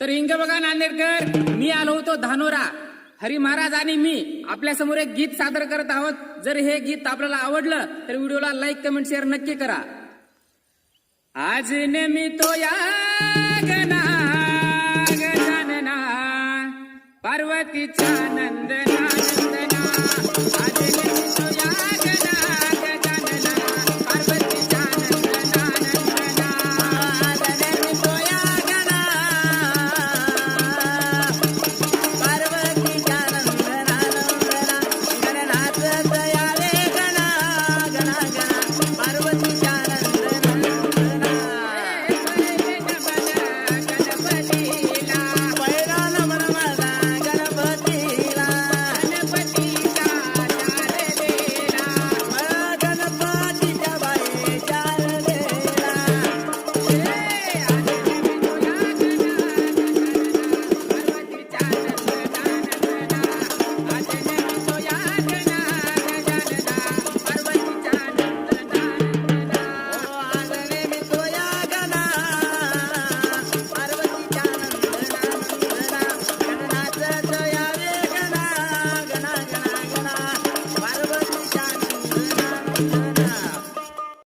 तर इंग बघा नांदेडकर मी आलो होतो धानोरा. हरी महाराज आणि मी आपल्यासमोर एक गीत सादर करत आहोत. जर हे गीत आपल्याला आवडलं तर व्हिडिओला लाईक कमेंट शेअर नक्की करा. आज नेमी तो या गना गजानना पार्वतीच्या नंदना Thank you.